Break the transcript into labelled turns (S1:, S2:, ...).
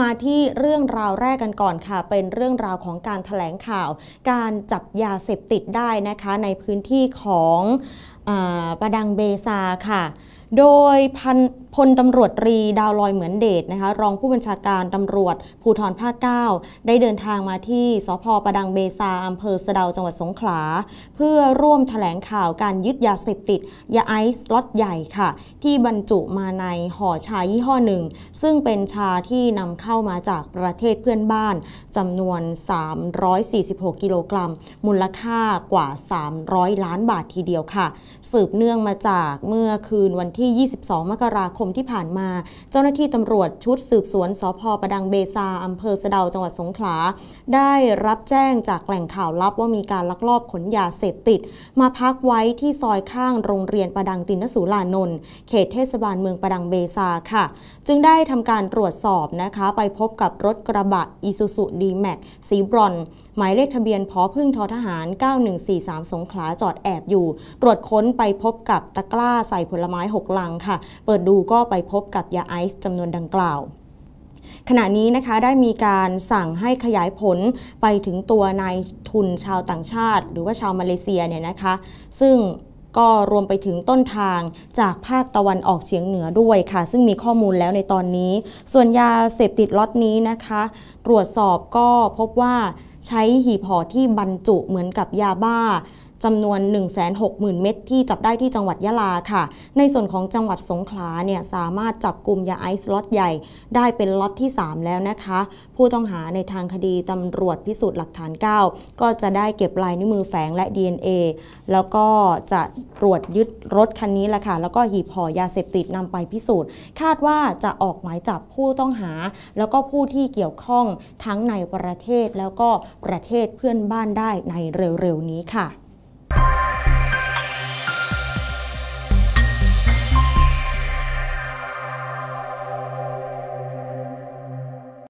S1: มาที่เรื่องราวแรกกันก่อนค่ะ เป็นเรื่องราวของการถแถลงข่าว การจับยาเสพติดได้นะคะ ในพื้นที่ของอประดังเบซาค่ะ โดยพันพลตำรวจตรีดาวลอยเหมือนเดชนะคะรองผู้บัญชาการตำรวจภูธรภาค 9 ได้เดินทางมาที่สพประดังเบซาอำเภอสะเดาจังหวัดสงขลา เพื่อร่วมถแถลงข่าวการยึดยาเสพติด ยาไอซ์ล็อตใหญ่ค่ะ ที่บรรจุมาในห่อชายี่ห้อหนึ่ง ซึ่งเป็นชาที่นำเข้ามาจากประเทศเพื่อนบ้านจำนวน 346 กิโลกรัม มูลค่ากว่า 300 ล้านบาททีเดียวค่ะ สืบเนื่องมาจากเมื่อคืนวันที่ที่ 22 มกราคมที่ผ่านมา เจ้าหน้าที่ตำรวจชุดสืบสวนสพประดังเบซาอำเภอสะเดาจังหวัดสงขลา ได้รับแจ้งจากแหล่งข่าวลับว่ามีการลักลอบขนยาเสพติด มาพักไว้ที่ซอยข้างโรงเรียนประดังตินสูลานนท์เขตเทศบาลเมืองประดังเบซาค่ะ จึงได้ทำการตรวจสอบนะคะ ไปพบกับรถกระบะอีซูซูดีแม็กสีบรอน หมายเลขทะเบียนพอพึ่งทอทหาร 9143 สงขลาจอดแอบอยู่ ตรวจค้นไปพบกับตะกร้าใส่ผลไม้ 6 ลังค่ะ เปิดดูก็ไปพบกับยาไอซ์จำนวนดังกล่าวขณะนี้นะคะได้มีการสั่งให้ขยายผลไปถึงตัวนายทุนชาวต่างชาติ หรือว่าชาวมาเลเซียเนี่ยนะคะ ซึ่งก็รวมไปถึงต้นทางจากภาคตะวันออกเฉียงเหนือด้วยค่ะ ซึ่งมีข้อมูลแล้วในตอนนี้ ส่วนยาเสพติดล็อตนี้นะคะ ตรวจสอบก็พบว่า ใช้หีบห่อที่บรรจุเหมือนกับยาบ้า จำนวน 160,000 เม็ดที่จับได้ที่จังหวัดยะลาค่ะ ในส่วนของจังหวัดสงขลาเนี่ยสามารถจับกลุ่มยาไอซ์ล็อตใหญ่ได้เป็นล็อตที่ 3 แล้วนะคะ ผู้ต้องหาในทางคดีตำรวจพิสูจน์หลักฐาน 9 ก็จะได้เก็บลายนิ้วมือแฝงและ DNA แล้วก็จะตรวจยึดรถคันนี้แหละค่ะ แล้วก็หีบห่อยาเสพติดนำไปพิสูจน์ คาดว่าจะออกหมายจับผู้ต้องหา แล้วก็ผู้ที่เกี่ยวข้องทั้งในประเทศแล้วก็ประเทศเพื่อนบ้านได้ในเร็วๆนี้ค่ะ